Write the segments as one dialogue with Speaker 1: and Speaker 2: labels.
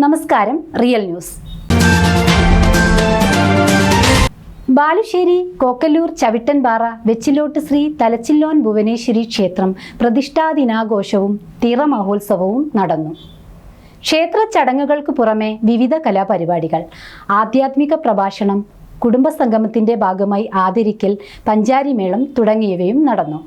Speaker 1: നമസ്കാരം real news. Balussery Kokkallur Chavittanpara Vechilott Shri Thalachillon Bhuvaneshwari ക്ഷേത്രം പ്രതിഷ്ഠാ ദിനാഘോഷവും തിറ മഹോത്സവവും നടന്നു. ക്ഷേത്ര ചടങ്ങുകൾക്ക് പുറമെ വിവിധ കലാപരിപാടികൾ ആധ്യാത്മിക പ്രഭാഷണം കുടുംബസംഗമത്തിന്റെ ഭാഗമായി ആദരിക്കൽ പഞ്ചാരിമേളം തുടങ്ങിയവയും നടന്നു.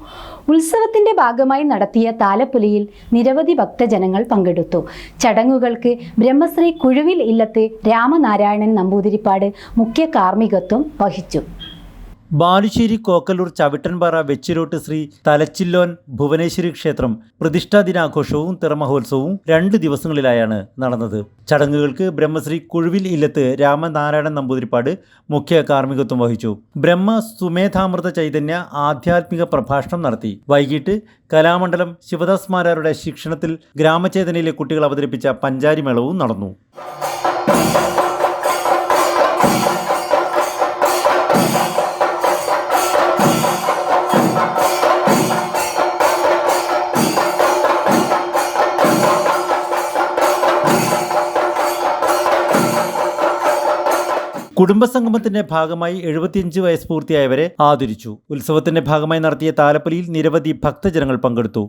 Speaker 1: ഉത്സവത്തിന്റെ ഭാഗമായി നടത്തിയ താലപ്പൊലിയിൽ നിരവധി ഭക്തജനങ്ങൾ പങ്കെടുത്തു. ചടങ്ങുകൾക്ക് ബ്രഹ്മശ്രീ കുഴുവിൽ ഇല്ലത്ത് രാമനാരായണൻ നമ്പൂതിരിപ്പാട് മുഖ്യ കാർമ്മികത്വം വഹിച്ചു.
Speaker 2: ബാലുശ്ശേരി കോക്കലൂർ ചവിട്ടൻപാറ വെച്ചിരോട്ട് ശ്രീ തലച്ചില്ലോൻ ഭുവനേശ്വരി ക്ഷേത്രം പ്രതിഷ്ഠാ ദിനാഘോഷവും തിറമഹോത്സവവും രണ്ട് ദിവസങ്ങളിലായാണ് നടന്നത്. ചടങ്ങുകൾക്ക് ബ്രഹ്മശ്രീ കുഴുവിൽ ഇല്ലത്ത് രാമനാരായണൻ നമ്പൂതിരിപ്പാട് മുഖ്യ കാർമ്മികത്വം വഹിച്ചു. ബ്രഹ്മ സുമേധാമൃത ചൈതന്യ ആധ്യാത്മിക പ്രഭാഷണം നടത്തി. വൈകിട്ട് കലാമണ്ഡലം ശിവദാസ് മാരാരുടെ ശിക്ഷണത്തിൽ ഗ്രാമചേതനയിലെ കുട്ടികൾ അവതരിപ്പിച്ച പഞ്ചാരിമേളവും നടന്നു. കുടുംബസംഗമത്തിന്റെ ഭാഗമായി എഴുപത്തിയഞ്ച് വയസ്സ് പൂർത്തിയായവരെ ആദരിച്ചു. ഉത്സവത്തിന്റെ ഭാഗമായി നടത്തിയ താലപ്പൊലിയിൽ നിരവധി ഭക്തജനങ്ങൾ പങ്കെടുത്തു.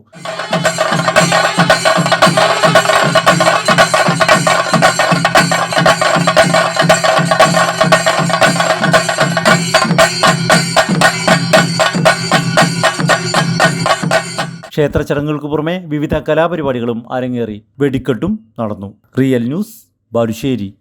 Speaker 2: ക്ഷേത്ര ചടങ്ങുകൾക്ക് പുറമെ വിവിധ കലാപരിപാടികളും അരങ്ങേറി. വെടിക്കെട്ടും നടന്നു. Real News Balussery.